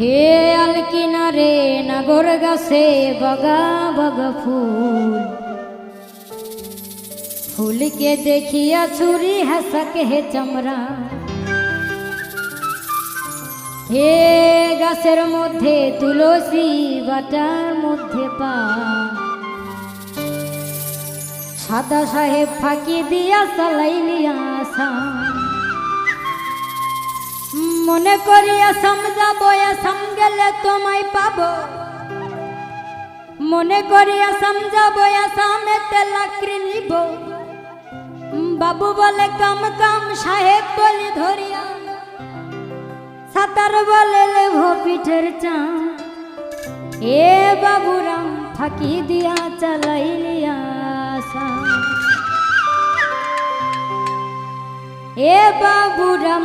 হে আলকিনারে নাগর গাছে বগা বগা ফুল। ফুলকে দেখিয়া ছুরি হাসক হে চমরা হে গাছের মধ্যে তুলসী বাটার মধ্যে পা। সাদা সাহেব ফাঁকি দিয়া চালাইলি আসা মনে করিয়া আসাম গেলে তোমায় পাবো। মনে করিয়া সমঝাবো আসামেতে লাকড়ি নিব। বাবু বলে, কাম কাম, সাহেব বলি ধরিয়া সাতার বলে, লেভ পিঠের চা এ বাবুরাম ফাঁকি দিয়া চালাইলিয়া আসা এ বাবুরাম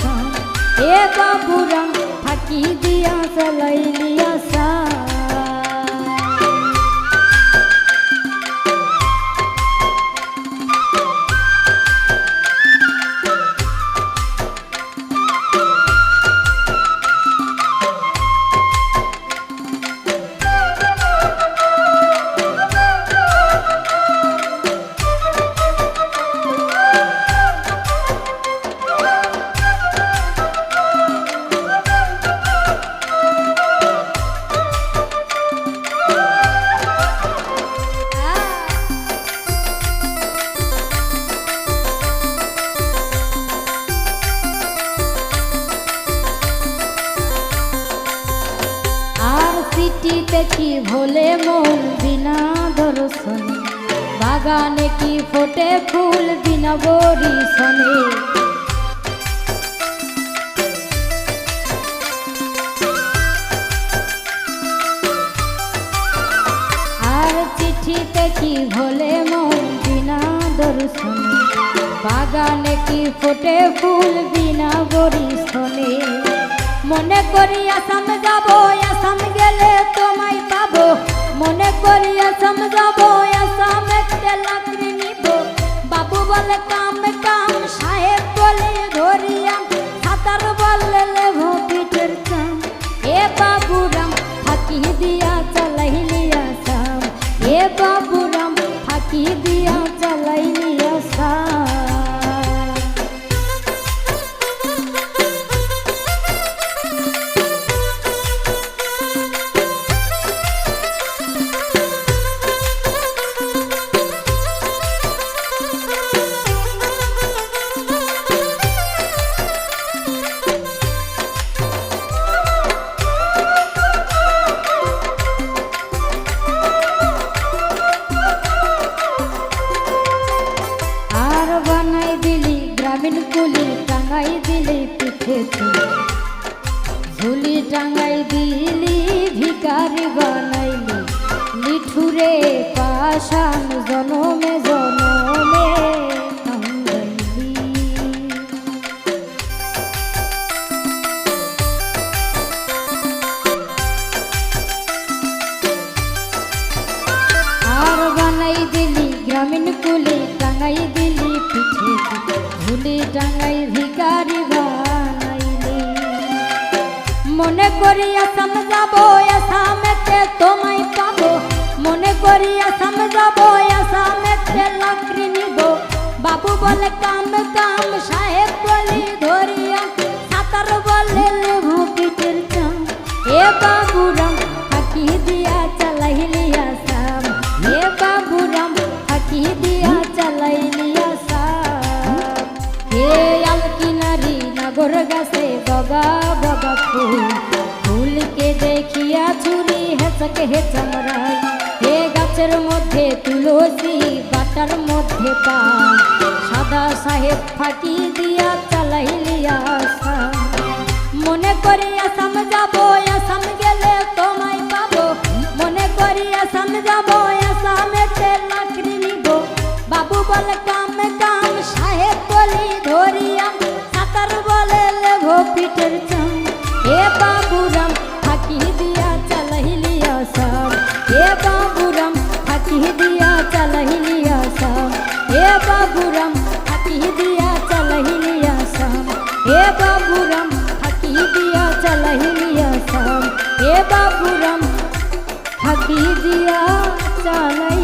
আসাম এ বাবুরাম ফাঁকি দিয়া চালাইলি আসাম কি ভোলে মন বিনা দর্শন? বাগানে কি ফোটে ফুল বিনা বরিশনে? আর চিঠিতে কি ভোলে মন বিনা দর্শন? বাগানে কি ফোটে ফুল বিনা বরিশনে? মনে করি আসাম যাব আসাম গেলে তোমায় পাবো। মনে করি আসাম যাব আসাম একটা লাকড়ি নিব। বাবু বলে, কাম কাম, সাহেব বলে, ধরিয়া সাঁতার বলে লেভ পিঠের চাম। এ বাবুরাম, ফাঁকি দিয়া চালাইলি আসাম এ বাবুরাম, ফাঁকি দিয়া ঝুলি টাঙ্গাই দিলি, ভিকারি বানাইলি। লিঠুরে পাশান জনমে জনমে আর বানাই দিলি, গ্রামীণ কুলি টাঙ্গাই দিলি পিঠে। ঝুলি টাঙ্গাই ভিকারি মনে করি আসাম আসামেতে তোমায় পাবো। মনে করি আসাম আসামেতে লাকড়ি নিব। বাবু বলে, কাম কাম, সাহেব বলি, ধরিয়া সাঁতার বলে লেবু পিঠের চাম। এ বাবুরাম ফাঁকি দিয়া চালাইলি আসাম এ বাবুরাম ফাঁকি দিয়া চালাইলি নাগর গাছে বাবা বাবা ফুল। ফুলকে দেখিয়া ছুরি হেসক হে চমরাই হে গাছের মধ্যে তুলসী বাটার মধ্যে পা সাদা সাহেব ফাঁকি দিয়া চালাইলিয়া আসাম বাবুরাম ফাঁকি দিয়া চালাহিলি